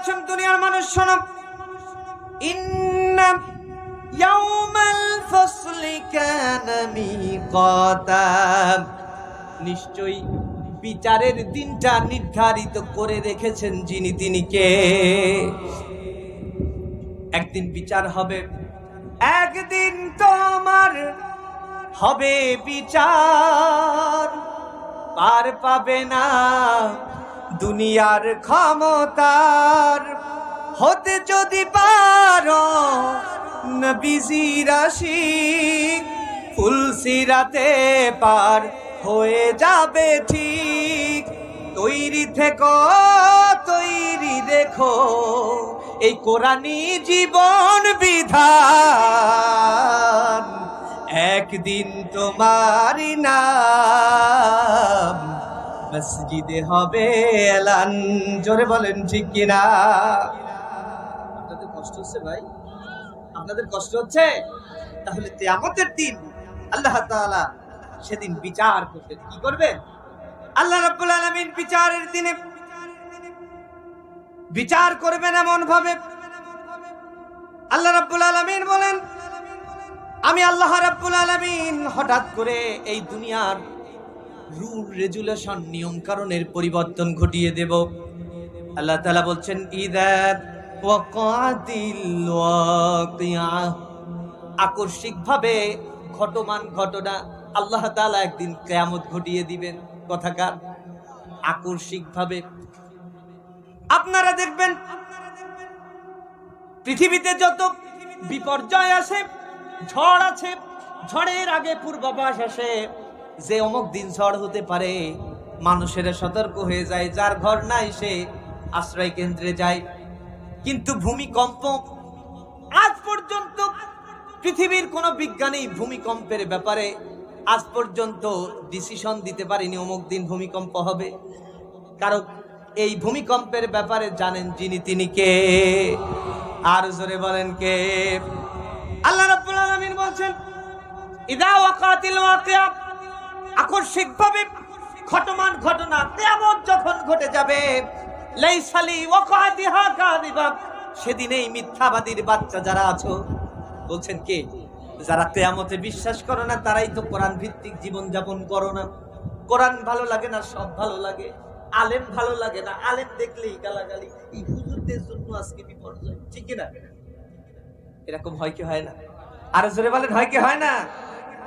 বলছেন দুনিয়ার মানুষ, শোনো। ইন্না ইয়াউমাল ফসলি কানা মিকাতা। নিশ্চয়ই বিচারের দিনটা নির্ধারিত করে রেখেছেন যিনি তিনি কে? একদিন বিচার হবে, একদিন তোমার হবে বিচার। পার পাবে না। দুনিয়ার ক্ষমতার হতে যদি পারো, নবীজি রাশি ফুলসিরাতে পার হয়ে যাবে ঠিক। তৈরি থেকো, তৈরি দেখো, এই কোরআনী জীবন বিধান। একদিন তোমারই নাম মসজিদে হবে এলান। জোরে বলেন, ঠিক কিনা? আপনাদের কষ্ট হচ্ছে ভাই? আপনাদের কষ্ট হচ্ছে? তাহলে তেয়ামতের দিন আল্লাহ তাআলা সেদিন বিচার করবেন। কি করবেন? আল্লাহ রাব্বুল আলামিন বিচারের দিনে বিচার করবেন এমন ভাবে আল্লাহ রাব্বুল আলামিন বলেন, আমি আল্লাহ রাব্বুল আলামিন হঠাৎ করে এই দুনিয়ার রুল, রেজুলেশন নিয়ম কারণের পরিবর্তন ঘটিয়ে দেব। আল্লাহ তালা বলছেন, ইদা ওয়াকাতিল ওয়াকিয়া। আকস্মিকভাবে ঘটমান ঘটনা আল্লাহ তাআলা একদিন কেয়ামত ঘটিয়ে দিবেন। কথাকার আকস্মিকভাবে। আপনারা দেখবেন, পৃথিবীতে যত বিপর্যয় আসে, ঝড় আছে ঝড়ের আগে পূর্বাভাস আসে যে অমুক দিন ঝড় হতে পারে, মানুষের সতর্ক হয়ে যায়, যার ঘর নাই সে আশ্রয় কেন্দ্রে যায়। কিন্তু ভূমিকম্প আজ পর্যন্ত পৃথিবীর কোন বিজ্ঞানী ভূমিকম্পের ব্যাপারে আজ পর্যন্ত ডিসিশন দিতে পারেনি অমুক দিন ভূমিকম্প হবে। কারণ এই ভূমিকম্পের ব্যাপারে জানেন যিনি, তিনি কে? আর জোরে বলেন কে? আল্লাহ রাব্বুল আলামিন বলছেন, ইদা ওয়াকাতিল ওয়াকিয়া আকস্মিকভাবে ঘটমান ঘটনা তেমন যখন ঘটে যাবে, লাইসালি কাযিবা, সেদিনেই মিথ্যাবাদীর বাচ্চা যারা আছো, বলছেন কে? যারা কেয়ামতে বিশ্বাস করো না, তারাই তো কোরআন ভিত্তিক জীবন যাপন করো না। কোরআন ভালো লাগে না, সব ভালো লাগে। আলেম ভালো লাগে না, আলেম দেখলেই গালাগালি। এই হুজুরদের জন্য আজকে বিপর্যয়, ঠিক না এরকম হয় কি হয় না? আর জোরে বলেন, হয় কি হয় না?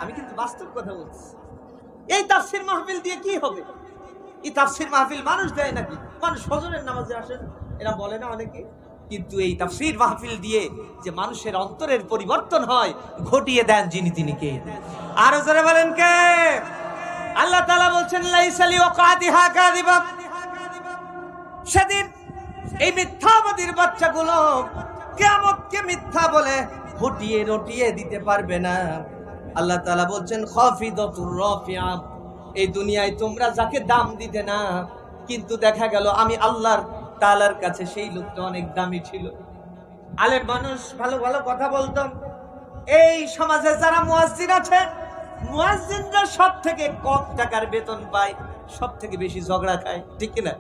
আমি কিন্তু বাস্তব কথা বলছি। এই তাফসির মাহফিল দিয়ে কি হবে? এই তাফসির মাহফিল মানুষ দেয় নাকি? মানুষ ফজরের নামাজে আসেন? এরা বলে না অনেকে। কিন্তু এই তাফসির মাহফিল দিয়ে যে মানুষের অন্তরের পরিবর্তন হয়, ঘটিয়ে দেন যিনি তিনি কে? আরও জোরে বলেন কে? আল্লাহ তাআলা বলছেন লাইসালি ওয়াকাতিহা কাযিবা সেদিন এই মিথ্যাবাদীর বাচ্চাগুলো কিয়ামতকে মিথ্যা বলে হটিয়ে রটিয়ে দিতে পারবে না। আল্লাহ তালা বলছেন এই দুনিয়ায় তোমরা যাকে দাম দিতে না, কিন্তু দেখা গেল আমি আল্লাহর তালার কাছে সেই লোকটা অনেক দামি ছিল। আলেম মানুষ ভালো ভালো কথা বলতাম এই সমাজে যারা মুয়াজ্জিন আছে, মুয়াজ্জিনরা সব থেকে কম টাকার বেতন পায় সব থেকে বেশি ঝগড়া খায়, ঠিক কিনা?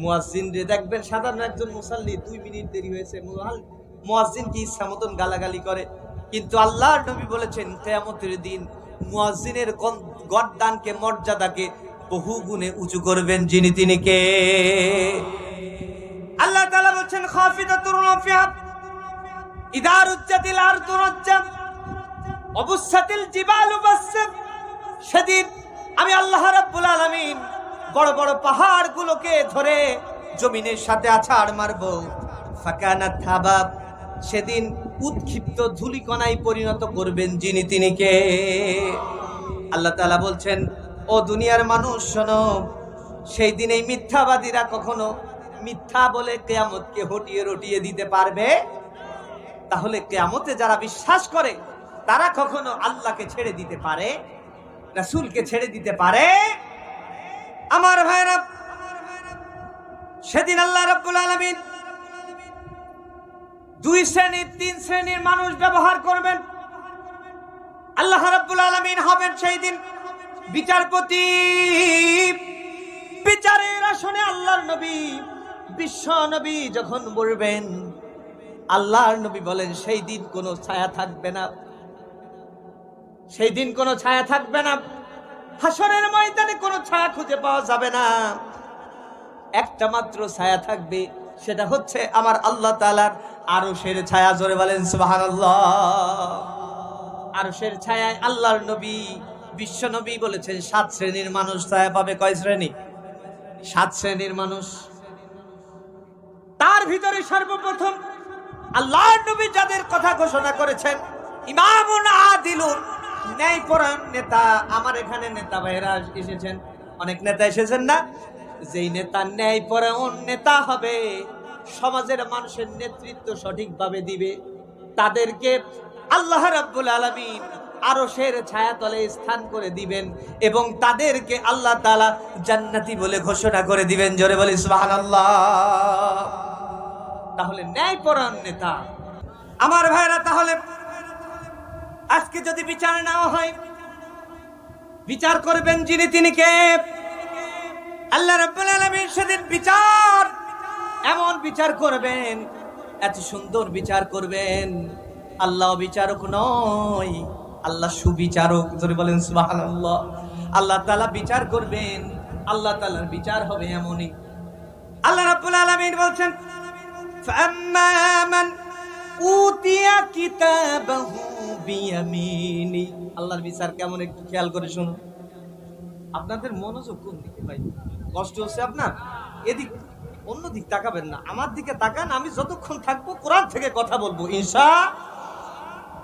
মুয়াজ্জিন রে দেখবেন সাধারণ একজন মুসাল্লি, দুই মিনিট দেরি হয়েছে। মুয়াজ্জিন কি ইচ্ছা মতন গালাগালি করে? কিন্তু আল্লাহর নবী বলেছেন, কেয়ামতের দিন মুয়াজ্জিনের গন- মর্যাদাকে বহু গুণে উঁচু করবেন যিনি তিনি কে? আল্লাহ তাআলা বলছেন, খাফিদাতুর রাফিয়া ইদা রুজ্জাতিল আরদু রাজ্জা অবুসাতিল জিবালু বাসসাত সেদিন আমি আল্লাহ বড় বড় পাহাড়গুলোকে ধরে সাথে সেদিন উৎক্ষিপ্ত ধুলিকণায় পরিণত করবেন যিনি তিনি কে? আল্লাহ তাআলা বলছেন, ও দুনিয়ার মানুষ, শোনো, সেই দিন এই মিথ্যাবাদীরা কখনো মিথ্যা বলে কেয়ামতকে হটিয়ে রটিয়ে দিতে পারবে? তাহলে কেয়ামতে যারা বিশ্বাস করে, তারা কখনো আল্লাহকে ছেড়ে দিতে পারে? রাসূলকে ছেড়ে দিতে পারে? আমার ভাইরা, সেদিন আল্লাহ রব্বুল আলামিন দুই শ্রেণির তিন শ্রেণির মানুষ ব্যবহার করবেন। আল্লাহ রাব্বুল আলামিন হবেন সেই দিন বিচারপতি। বিচারের আসনে আল্লাহর নবী, বিশ্ব নবী যখন বলবেন, আল্লাহর নবী বলেন, সেই দিন কোনো ছায়া থাকবে না। সেই দিন কোনো ছায়া থাকবে না। হাসরের ময়দানে কোনো ছায়া খুঁজে পাওয়া যাবে না। একটা মাত্র ছায়া থাকবে। সেটা হচ্ছে আমার আল্লাহ তালার আরও সের ছায়া। জোরে বলেন সুবাহান আরও সের ছায়ায় আল্লাহর নবী, বিশ্ব নবী বলেছেন, সাত শ্রেণির মানুষ ছায়া পাবে। কয় শ্রেণি? সাত শ্রেণির মানুষ। তার ভিতরে সর্বপ্রথম আল্লাহর নবী যাদের কথা ঘোষণা করেছেন, ইমামুন আদিলুন। নেতা, আমার এখানে নেতা ভাইরা এসেছেন। অনেক নেতা এসেছেন না? যেই নেতার নেতা ন্যায়পরায়ণ নেতা হবে, সমাজের মানুষের নেতৃত্ব সঠিকভাবে দিবে। তাদেরকে আল্লাহ রাব্বুল আলামিন সের ছায়াতলে স্থান করে দিবেন এবং তাদেরকে আল্লাহ তাআলা জান্নাতি বলে ঘোষণা করে দিবেন। জোরে বলে, সুবহানাল্লাহ। তাহলে ন্যায়পরায়ণ নেতা। আমার ভাইরা, তাহলে আজকে যদি বিচার নেওয়া হয়, বিচার করবেন যিনি তিনি কে? আল্লাহ রব্বুল আলমীর সেদিন বিচার, এমন বিচার করবেন, এত সুন্দর বিচার করবেন। আল্লাহ বিচারক নয়, আল্লাহ সুবিচারক ধরে বলেন সুবাহ আল্লাহ তালা বিচার করবেন, আল্লাহ তালার বিচার হবে এমনই। আল্লাহ রাব্বুল আলামিন বলছেন ফাম্মা উতিয়া কিতাবাহু বিয়ামিনি। আল্লাহর বিচার কেমন একটু খেয়াল করে শুনুন। আপনাদের মনোযোগ কোন দিকে ভাই? কষ্ট হচ্ছে আপনার। এদিক অন্য দিক তাকাবেন না। আমার দিকে তাকান, আমি যতক্ষণ থাকব কোরআন থেকে কথা বলব ইনসা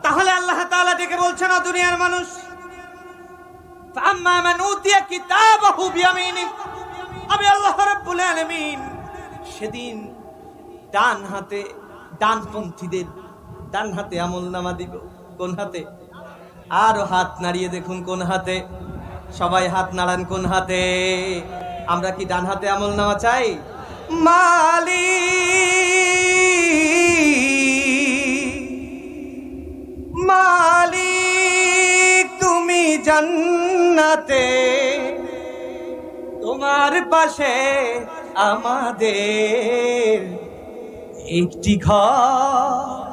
তাহলে আল্লাহ তাআলা ডেকে বলছে না দুনিয়ার মানুষ আমি আল্লাহ রাব্বুল আলামিন সেদিন ডান হাতে ডানপন্থীদের, ডান হাতে আমলনামা দিব, কোন হাতে? আরও হাত নাড়িয়ে দেখুন কোন হাতে? সবাই হাত নাড়ান কোন হাতে? আমরা কি ডান হাতে আমল নামা চাই? মালি মালি তুমি জান্নাতে। তোমার পাশে আমাদের একটি ঘর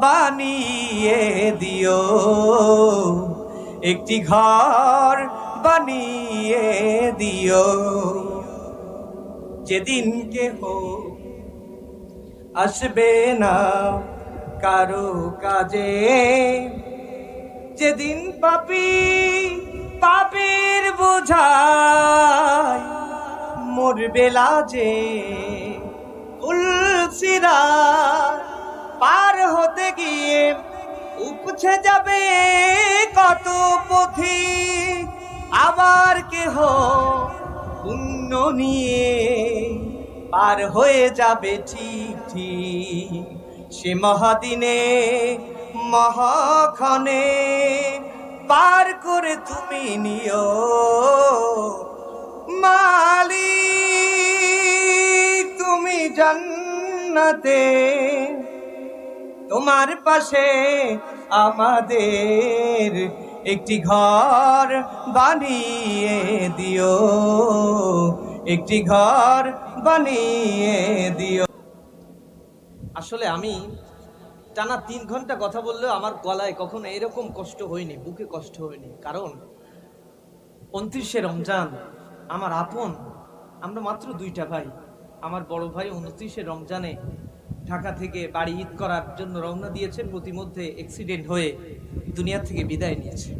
বানিয়ে দিও। একটি ঘর বানিয়ে দিও। যেদিন কেহ আসবে না কারও কাজে, যেদিন পাপি পাপের বোঝায় মরবে লাজে উলসিরা পার হতে গিয়ে উপছে যাবে কত পথি? আবার কেহ পুণ্য নিয়ে পার হয়ে যাবে ঠিক ঠিক। সে মহাদিনে, মহাক্ষণে পার করে তুমি নিও মালি তুমি জান্নাতে, তোমার পাশে আমাদের একটি ঘর বানিয়ে দিও, একটি ঘর বানিয়ে দিও। আসলে আমি টানা তিন ঘণ্টা কথা বললেও আমার গলায় কখনো এরকম কষ্ট হয়নি, বুকে কষ্ট হয়নি। কারণ উনত্রিশে রমজান, আমার আপন, আমরা মাত্র দুইটা ভাই। আমার বড় ভাই উনত্রিশে রমজানে ঢাকা থেকে বাড়ি ঈদ করার জন্য রওনা দিয়েছেন, প্রতিমধ্যে অ্যাক্সিডেন্ট হয়ে দুনিয়া থেকে বিদায় নিয়েছে।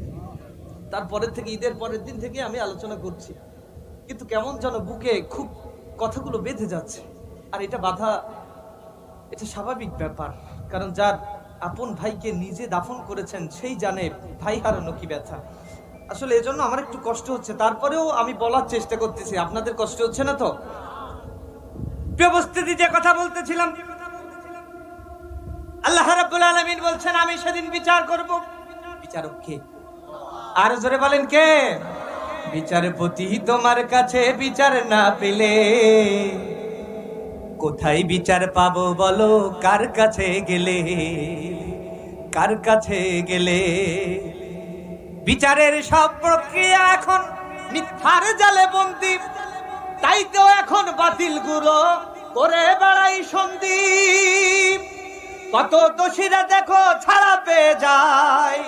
তারপরের থেকে, ঈদের পরের দিন থেকে আমি আলোচনা করছি। কিন্তু কেমন যেন বুকে খুব কথাগুলো বেঁধে যাচ্ছে। আর এটা বাধা, এটা স্বাভাবিক ব্যাপার। কারণ যার আপন ভাইকে নিজে দাফন করেছেন, সেই জানে ভাই হারানো কি ব্যথা। আসলে এজন্য আমার একটু কষ্ট হচ্ছে। তারপরেও আমি বলার চেষ্টা করতেছি। আপনাদের কষ্ট হচ্ছে না তো? ব্যবস্থিতি যে কথা বলতেছিলাম আল্লাহ রাব্বুল আলামিন বলছেন, আমি সেদিন বিচার করব। বিচারক কে আর জোরে বলেন কে? বিচারপতি তোমার কাছে বিচার না পেলে কোথায় বিচার পাবো বলো? কার কাছে গেলে? কার কাছে গেলে? বিচারের সব প্রক্রিয়া এখন মিথ্যার জালে বন্দি। তাই তো এখন বাতিলগুলো করে বেড়াই সন্দীপ কত দোষীরা দেখো ছাড়া পেয়ে যায়।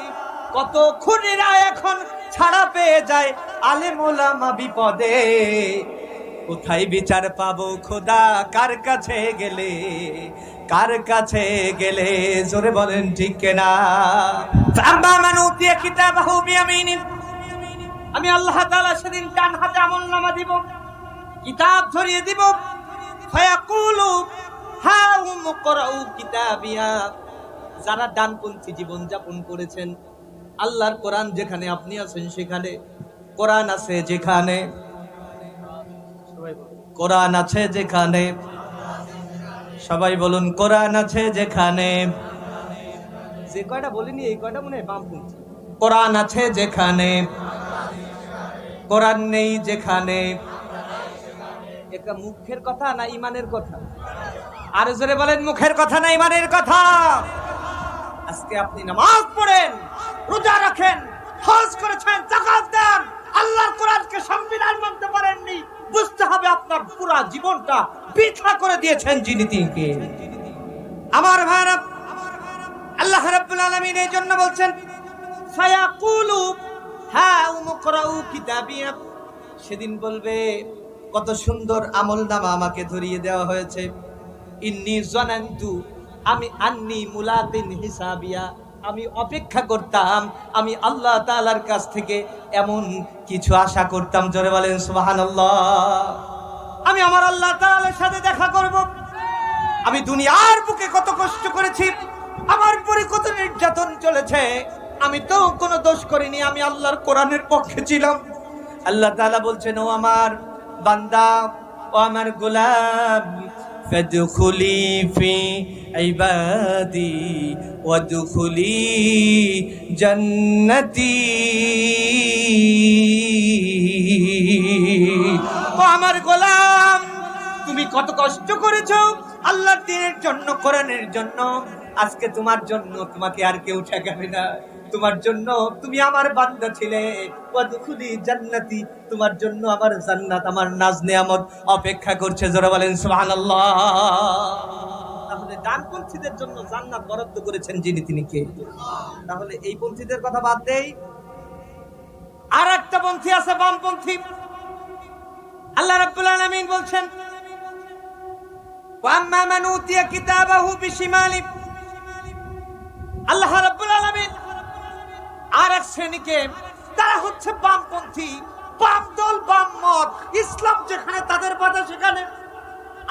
কত খুনিরা এখন ছাড়া পেয়ে যায় আলেমোলামা বিপদে। কোথায় বিচার পাবো খোদা? কার কাছে গেলে? কার কাছে গেলে? জোরে বলেন, ঠিক কেনা? আমি আল্লাহ তাআলা সেদিন ডান হাতে আমল নামা দিব, কিতাব ধরিয়ে দিব। ফায়াকুলু যারা ডানপন্থী জীবন যাপন করেছেন আল্লাহর কোরআন যেখানে আপনি আছেন সেখানে কোরআন আছে যেখানে কোরআন আছে যেখানে সবাই বলুন কোরআন আছে যেখানে। যে কয়টা বলিনি এই কয়টা মনে হয় বামপন্থী? কোরআন আছে যেখানে কোরআন নেই যেখানে। এটা মুখের কথা না ইমানের কথা? আর জোরে বলেন, মুখের কথা না, ইমানের কথা। আজকে আপনি নামাজ পড়েন, রোজা রাখেন, হজ করেছেন, জাকাত দেন, আল্লাহর কোরআনকে সংবিধান মানতে পারেননি, বুঝতে হবে আপনার পুরো জীবনটা বৃথা করে দিয়েছেন যিনি তিনকে। আমার ভাইরা, আল্লাহ রাব্বুল আলামিন এই জন্য বলছেন ফায়াকুলু হ্যাঁ উমকরাউ কিতাবিয়া। সেদিন বলবে, কত সুন্দর আমল নামা আমাকে ধরিয়ে দেওয়া হয়েছে। ইন্নি জনান্তু, আমি আন্নি মুলাকিন হিসাবিয়া। আমি অপেক্ষা করতাম, আমি আল্লাহ তাআলার কাছ থেকে এমন কিছু আশা করতাম, জোরে বলেন সুবহানাল্লাহ। আমি আমার আল্লাহ তাআলার সাথে দেখা করব। আমি দুনিয়ার বুকে কত কষ্ট করেছি, আমার পরে কত নির্যাতন চলেছে, আমি তো কোনো দোষ করিনি, আমি আল্লাহর কোরআনের পক্ষে ছিলাম। আল্লাহ তাআলা বলছেন, ও আমার বান্দা, ও আমার গোলাম فادخلي في عبادي وادخلي جنتي ও আমার গোলাম তুমি কত কষ্ট করেছো আল্লাহর দিনের জন্য কোরআনের জন্য আজকে তোমার জন্য তোমাকে আর কেউ ঠেকাবে না। তোমার জন্য তুমি আমার বান্দা ছিলে। ওয়াদখুলি জান্নাতি। তোমার জন্য আমার জান্নাত, আমার নাজ নেয়ামত অপেক্ষা করছে। জোরে বলেন, সুবহানাল্লাহ। তাহলে ডানপন্থীদের জন্য জান্নাত বরাদ্দ করেছেন যিনি, তিনি কে? তাহলে এই পন্থীদের কথা বাদ দেই। আর একটা পন্থী আছে বামপন্থী আল্লাহ রাব্বুল আলামিন বলছেন ওয়াম্মা মান উতিয়া কিতাবাহু বিশিমালি আল্লাহ রাব্বুল আলামিন আর এক শ্রেণীকে, তারা হচ্ছে বামপন্থী, বাম দল, বাম মত। ইসলাম যেখানে তাদের বাধা, সেখানে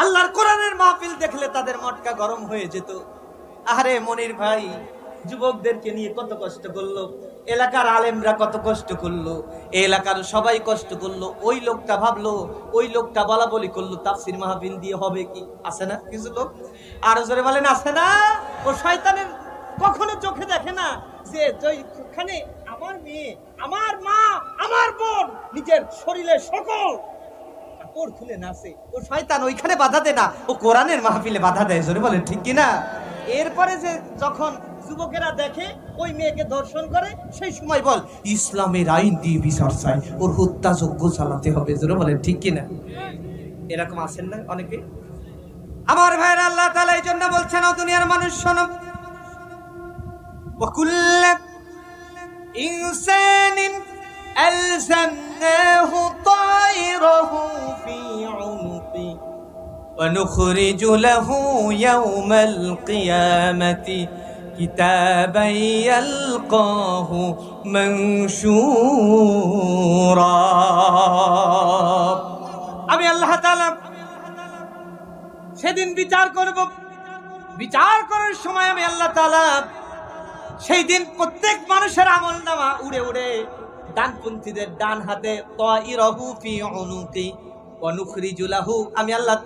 আল্লাহর কোরআনের মাহফিল দেখলে তাদের মটকা গরম হয়ে যেত। আরে মনির ভাই, যুবকদেরকে নিয়ে কত কষ্ট করল, এলাকার আলেমরা কত কষ্ট করল এলাকার সবাই কষ্ট করল, ওই লোকটা ভাবলো, ওই লোকটা বলা বলি করল, তাফসির মাহফিল দিয়ে হবে কি? আছে না কিছু লোক? আর জোরে বলেন, আছে না? ও শয়তানের কখনো চোখে দেখে না যে যেখানে আমার মেয়ে, আমার মা, আমার বোন নিজের শরীরের সকল কাপড় খুলে নাচে। ও শয়তান ওইখানে বাধা দেয় না, ও কোরআনের মাহফিলে বাধা দেয়, জোরে বলেন, ঠিক কি না এরপরে যে যখন যুবকেরা দেখে ওই মেয়েকে ধর্ষণ করে, সেই সময় বল, ইসলামের আইন দিয়ে বিচার চাই ওর হত্যাযোগ্য চালাতে হবে, জোরে বলেন, ঠিক কি না এরকম আছেন না অনেকে? আমার ভাইয়ের আল্লাহ তাআলা এই জন্য বলছেন দুনিয়ার মানুষ শোনো। وكل إنسان ألزمناه طائره في عنقه ونخرج له يوم القيامة كتابا يلقاه منشورا আমি আল্লাহ তাআলা সেদিন বিচার করব বিচার করার সময় আমি আল্লাহ তাআলা সেই দিন প্রত্যেক মানুষের আমল নামা উড়ে উড়ে ডানপন্থীদের ডান হাতে ফি আমি আল্লাহ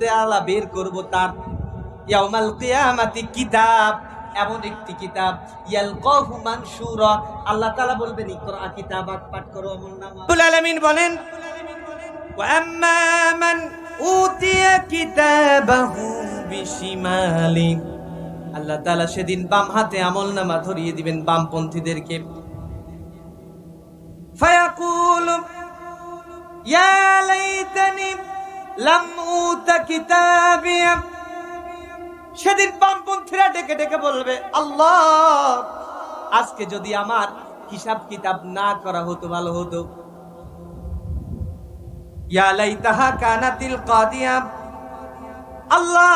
বের করব তার ইয়াউমাল কিতাব, এমন একটি কিতাব আল্লাহ তাআলা বলবেন, ইকরা পাঠ করো আমল নামা। বলেন, ওয়া আম্মা মান উতিয়া কিতাবাহু আল্লাহ তালা সেদিন বাম হাতে আমল নামা ধরিয়ে দিবেন বামপন্থীদেরকে। সেদিন বামপন্থীরা ডেকে ডেকে বলবে, আল্লাহ, আজকে যদি আমার হিসাব কিতাব না করা হতো, ভালো হতো। ইয়া লাইতাহা কানাতিল কাদিয়া। আল্লাহ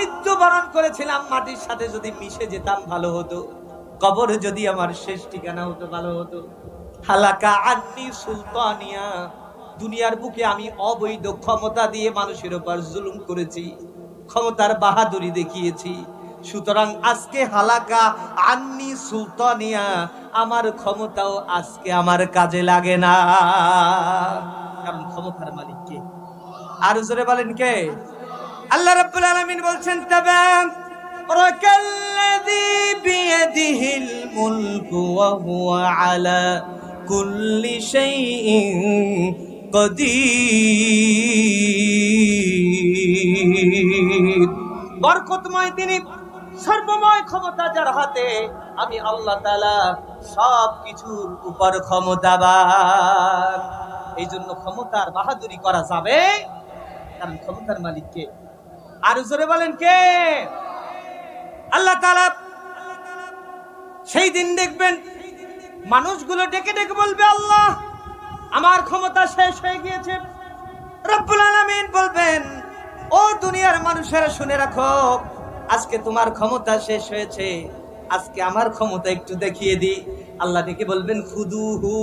মৃত্যুবরণ করেছিলাম, মাটির সাথে যদি মিশে যেতাম ভালো হতো। কবর যদি আমার শেষ ঠিকানা হতো, ভালো হতো। হালাকা আন্নি সুলতানিয়া, দুনিয়ার বুকে আমি অবৈধ ক্ষমতা দিয়ে মানুষের ওপর জুলুম করেছি, ক্ষমতার বাহাদুরি দেখিয়েছি। সুতরাং আজকে হালাকা আন্নি সুলতানিয়া, আমার ক্ষমতাও আজকে আমার কাজে লাগে না। কারণ ক্ষমতার মালিক কে? আর জোরে বলেন কে? আল্লাহ রাব্বুল আলামিন বলছেন তাবাম রাকাল্লাযী বিয়াদিহিল মুলকু ওয়া হুয়া আলা কুল্লি শাইইন কদির। বরকতময় তিনি, সর্বময় ক্ষমতা যার হাতে, আমি আল্লাহ তাআলা সব কিছুর উপর ক্ষমতাবান। এই জন্য ক্ষমতার বাহাদুরি করা যাবে কারণ ক্ষমতার মালিক কে আর জোরে বলেন কে? আল্লাহ সেই দিন দেখবেন মানুষগুলো ডেকে ডেকে বলবে, আল্লাহ, আমার ক্ষমতা শেষ হয়ে গিয়েছে। রব্বুল আলামিন বলবেন, ও দুনিয়ার মানুষেরা শুনে রাখো, আজকে তোমার ক্ষমতা শেষ হয়েছে। আজকে আমার ক্ষমতা একটু দেখিয়ে দি আল্লাহ ডেকে বলবেন জাহিম সল্লু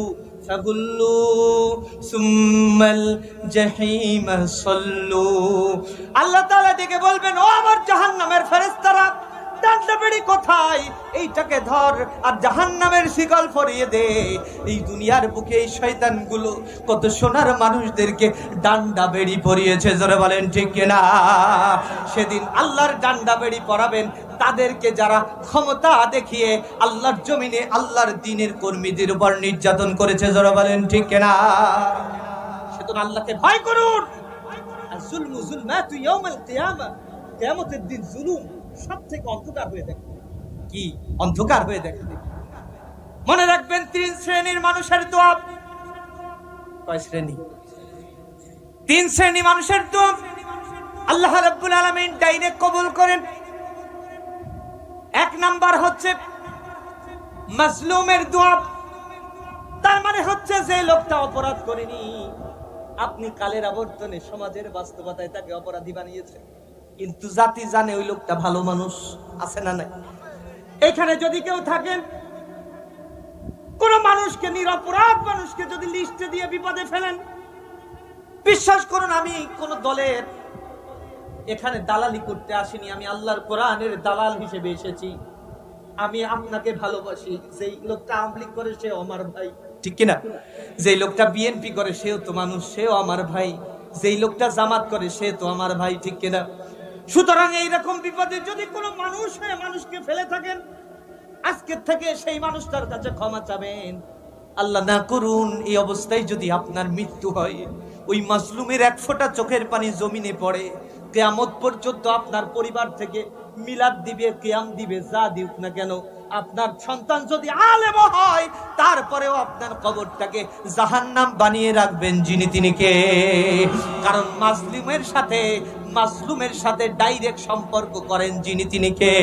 আল্লাহ তাআলা ডেকে বলবেন ও আমার জাহান্নামের নামের ডান্ডা বেড়ি কোথায়? এইটাকে ধর আর জাহান্নামের শিকল ফরিয়ে দে। এই দুনিয়ার বুকে এই শয়তানগুলো কত সোনার মানুষদেরকে ডান্ডা বেড়ি পরিয়েছে, জোরে বলেন ঠিক কিনা? সেদিন আল্লাহর ডান্ডা বেড়ি পরাবেন তাদেরকে যারা ক্ষমতা দেখিয়ে আল্লাহর জমিনে আল্লাহর দিনের কর্মীদের উপর নির্যাতন করেছে, জোরে বলেন ঠিক কিনা? সেদিন আল্লাহকে ভয় করুন। আর জুলমু জুলমাতু ইয়াউমাল কিয়ামা দিন জুলুম সব থেকে অন্ধকার হয়ে দেখবে কি? অন্ধকার হয়ে দেখবে মনে রাখবেন, তিন শ্রেণির মানুষের দোয়া কয় শ্রেণি? তিন শ্রেণি মানুষের দোয়া আল্লাহ রাব্বুল আলামিন ডাইরেক্ট কবুল করেন। এক নাম্বার হচ্ছে মাজলুমের দোয়া তার মানে হচ্ছে যে লোকটা অপরাধ করেনি। আপনি কালের আবর্তনে সমাজের বাস্তবতায় তাকে অপরাধী বানিয়েছেন। কিন্তু জাতি জানে ওই লোকটা ভালো মানুষ আছে না নাই। এখানে যদি কেউ থাকেন কোন মানুষকে নিরপরাধ মানুষকে যদি লিস্টে দিয়ে বিপদে ফেলেন, বিশ্বাস করুন আমি কোন দলের এখানে দালালি করতে আসিনি, আমি আল্লাহর কোরআনের দালাল হিসেবে এসেছি। আমি আপনাকে ভালোবাসি, যেই লোকটা আমলিক করে সেও আমার ভাই। ঠিক কিনা? যেই লোকটা বিএনপি করে সেও তো মানুষ, সেও আমার ভাই। যেই লোকটা জামাত করে সে তো আমার ভাই, ঠিক কিনা? সুতরাং এইরকম বিপদে যদি কোনো মানুষ হয়ে মানুষকে ফেলে থাকেন, আজকের থেকে সেই মানুষটার কাছে ক্ষমা চাবেন। আল্লাহ না করুন এই অবস্থায় যদি আপনার মৃত্যু হয়। ওই মাসলুমের এক ফোঁটা চোখের পানি জমিনে পড়ে। কেয়ামত পর্যন্ত আপনার পরিবার থেকে মিলাদ দিবে, কেয়াম দিবে, যা দিক না কেন, আপনার সন্তান যদি আলেম হয়, তারপরেও আপনার কবরটাকে জাহান্নাম বানিয়ে রাখবেন যিনি তিনি কে? কারণ মাজলুমের সাথে মাজলুমের সাথে ডাইরেক্ট সম্পর্ক করেন যিনি তিনি কে?